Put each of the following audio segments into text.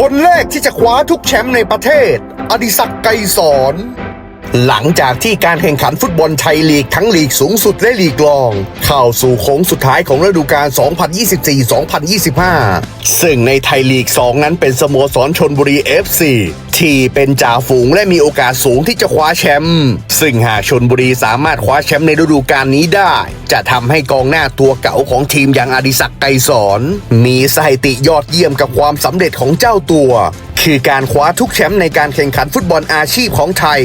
คนแรกที่จะคว้าทุกแชมป์ในประเทศ อดิศักดิ์ไกรสอน หลังจากที่การแข่งขันฟุตบอลไทยลีกทั้งลีกสูงสุดและลีกรอง เข้าสู่โค้งสุดท้ายของฤดูกาล 2024-2025 ซึ่งในไทยลีก 2 นั้นเป็นสโมสรชนบุรี FC ที่เป็นจ่าฝูงและมีโอกาสสูงที่จะคว้าแชมป์ซึ่งหากชนบุรีสามารถคว้าแชมป์ในฤดูกาลนี้ได้ จะทำให้กองหน้าตัวเก่าของทีมอย่างอดิศักดิ์ไกรสอน มีสถิติยอดเยี่ยมกับความสำเร็จของเจ้าตัว คือการคว้าทุกแชมป์ในการแข่งขันฟุตบอลอาชีพของไทย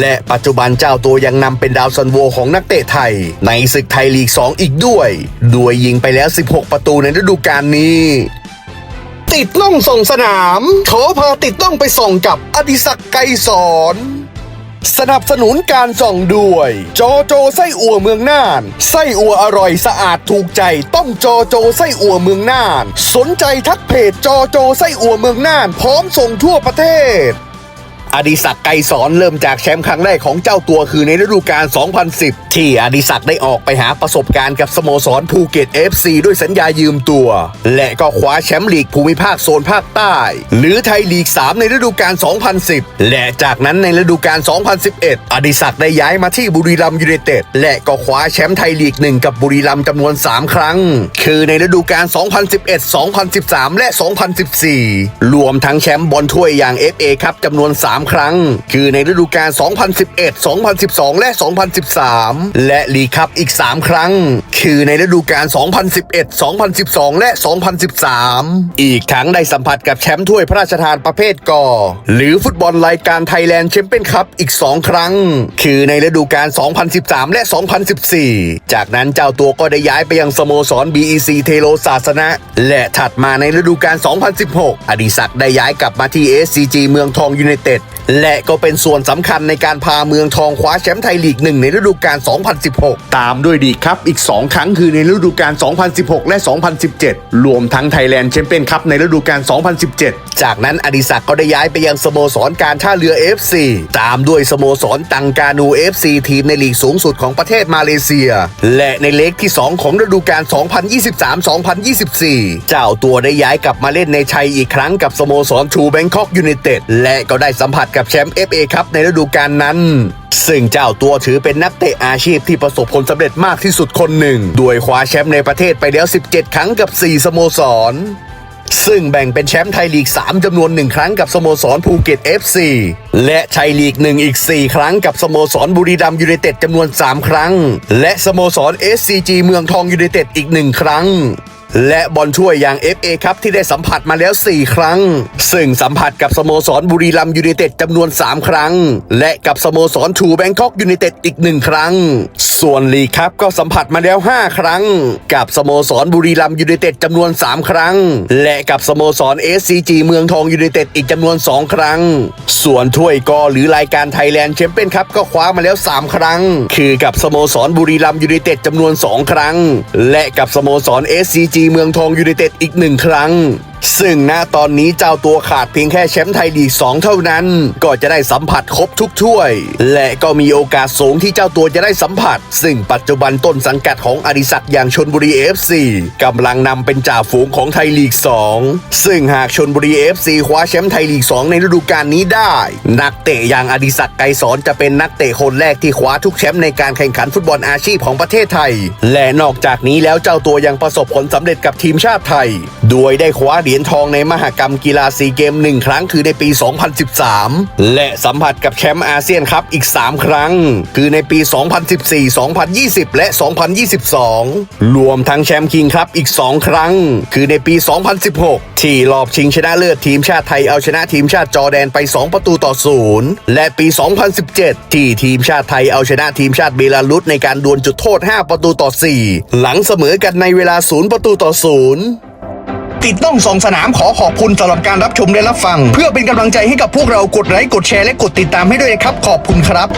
และปัจจุบันเจ้าตัวยังนำเป็นดาวซันโวของนักเตะไทย ในศึกไทยลีก 2 อีกด้วยด้วยยิงไปแล้ว 16 ประตูในฤดูกาลนี้ติดล่องส่งสนาม ขอพาติดต้องไปส่งกับอดิศักดิ์ไกรสอน สนับสนุนการส่องด้วยจอโจไส้อั่วเมืองน่าน ไส้อั่วอร่อยสะอาดถูกใจ ต้องจอโจไส้อั่วเมืองน่าน สนใจทักเพจจอโจไส้อั่วเมืองน่าน พร้อมส่งทั่วประเทศ อดิศักดิ์ไกรสอนเริ่มจากแชมป์ครั้งแรกของเจ้าตัวคือในฤดูกาล 2010 ที่อดิศักดิ์ได้ออกไปหาประสบการณ์กับสโมสรภูเก็ต FC ด้วยสัญญายืมตัว และก็คว้าแชมป์ลีกภูมิภาคโซนภาคใต้ หรือไทยลีก 3 ในฤดูกาล 2010 และจากนั้นในฤดูกาล 2011 อดิศักดิ์ได้ย้ายมาที่บุรีรัมย์ยูไนเต็ดและก็คว้าแชมป์ไทยลีกหนึ่งกับบุรีรัมย์จำนวน 3 ครั้ง คือในฤดูกาล 2011 2013 และ 2014 รวมทั้งแชมป์บอลถ้วยอย่าง FA ครับจำนวน 3ครั้ง คือในฤดูกาล 2011 2012 และ 2013 และลีคัพอีก 3 ครั้ง คือในฤดูกาล 2011 2012 และ 2013 อีกทั้งได้สัมผัสกับแชมป์ถ้วยพระราชทานประเภทกอหรือฟุตบอลรายการไทยแลนด์แชมเปี้ยนคัพอีก 2 ครั้ง คือในฤดูกาล 2013 และ 2014 จากนั้นเจ้าตัวก็ได้ย้ายไปยังสโมสร BEC เทโลศาสนะ และถัดมาในฤดูกาล 2016 อดิศักดิ์ได้ย้ายกลับมาที่ SCG เมืองทองยูไนเต็ด และก็เป็นส่วนสำคัญในการพาเมืองทองคว้าแชมป์ไทยลีกหนึ่งในฤดูกาล 2016 ตามด้วยดีครับอีก 2 ครั้งคือในฤดูกาล 2016 และ 2017 รวมทั้งไทยแลนด์แชมเปี้ยนคัพในฤดูกาล 2017 จากนั้นอดิศักดิ์ก็ได้ย้ายไปยังสโมสรการท่าเรือ FC ตามด้วยสโมสรตังกานู FC ทีมในลีกสูงสุดของประเทศมาเลเซีย และในเล็กที่ 2 ของฤดูกาล 2023-2024 เจ้าตัวได้ย้ายกลับมาเล่นในไทยอีกครั้งกับสโมสรชูแบงคอกยูไนเต็ดและก็ได้สัมผัสกับแชมป์ FA ครับในฤดูกาลนั้น ซึ่งเจ้าตัวถือเป็นนักเตะอาชีพที่ประสบผลสำเร็จมากที่สุดคนหนึ่ง ด้วยคว้าแชมป์ในประเทศไปแล้ว 17 ครั้งกับ 4 สโมสร ซึ่งแบ่งเป็นแชมป์ไทยลีก 3 จำนวน 1 ครั้งกับสโมสรภูเก็ต FC และไทยลีก 1 อีก 4 ครั้งกับสโมสรบุรีรัมย์ยูไนเต็ดจำนวน 3 ครั้ง และสโมสร SCG เมืองทองยูไนเต็ดอีก 1 ครั้ง และบอลถ้วยอย่าง FA ครับที่ได้สัมผัสมาแล้ว 4 ครั้ง ซึ่งสัมผัสกับสโมสรบุรีรัมยูไนเต็ดจำนวน 3 ครั้ง และกับสโมสรทูแบงคอกยูไนเต็ดอีก 1 ครั้ง ส่วนลีครับก็สัมผัสมาแล้ว 5 ครั้ง กับสโมสรบุรีรัมยูไนเต็ดจำนวน 3 ครั้ง และกับสโมสร SCG เมืองทองยูไนเต็ดอีกจำนวน 2 ครั้ง ส่วนถ้วยกอหรือรายการไทยแลนด์แชมเปี้ยนคัพก็คว้ามาแล้ว 3 ครั้ง คือกับสโมสรบุรีรัมย์ยูไนเต็ดจำนวน 2 ครั้ง และกับสโมสร SCG เมืองทองยูไนเต็ดอีกหนึ่งครั้งซึ่งณตอนนี้เจ้าตัวขาดเพียงแค่แชมป์ไทยลีก2เท่านั้น ก็จะได้สัมผัสครบทุกถ้วย และก็มีโอกาสสูงที่เจ้าตัวจะได้สัมผัส ซึ่งปัจจุบันต้นสังกัดของอดิศักดิ์อย่างชนบุรี FC กำลังนำเป็นจ่าฝูงของไทยลีก 2 ซึ่งหากชนบุรี FC คว้าแชมป์ไทยลีก 2 ในฤดูกาลนี้ได้ นักเตะอย่างอดิศักดิ์ไกรสอนจะเป็นนักเตะคนแรกที่คว้าทุกแชมป์ในการแข่งขันฟุตบอลอาชีพของประเทศไทย และนอกจากนี้แล้วเจ้าตัวยังประสบผลสำเร็จกับทีมชาติไทย โดยได้คว้าเหรียญทองในมหกรรมกีฬาซีเกมหนึ่งครั้งคือในปี 2013 และสัมผัสกับแชมป์อาเซียนคัพอีก 3 ครั้ง คือในปี 2014 2020 และ 2022 รวมทั้งแชมป์คิงครับอีก 2 ครั้ง คือในปี 2016 ที่รอบชิงชนะเลิศทีมชาติไทยเอาชนะทีมชาติจอร์แดนไป 2 ประตูต่อศูนย์และปี 2017 ที่ทีมชาติไทยเอาชนะทีมชาติเบลารุสในการดวลจุดโทษ 5 ประตูต่อ 4 หลังเสมอกันในเวลา 0 ประตูต่อศูนย์ ติดต้องสองสนามขอขอบคุณสำหรับการรับชมและรับฟัง เพื่อเป็นกำลังใจให้กับพวกเรากดไลค์กดแชร์และกดติดตามให้ด้วยครับขอบคุณครับ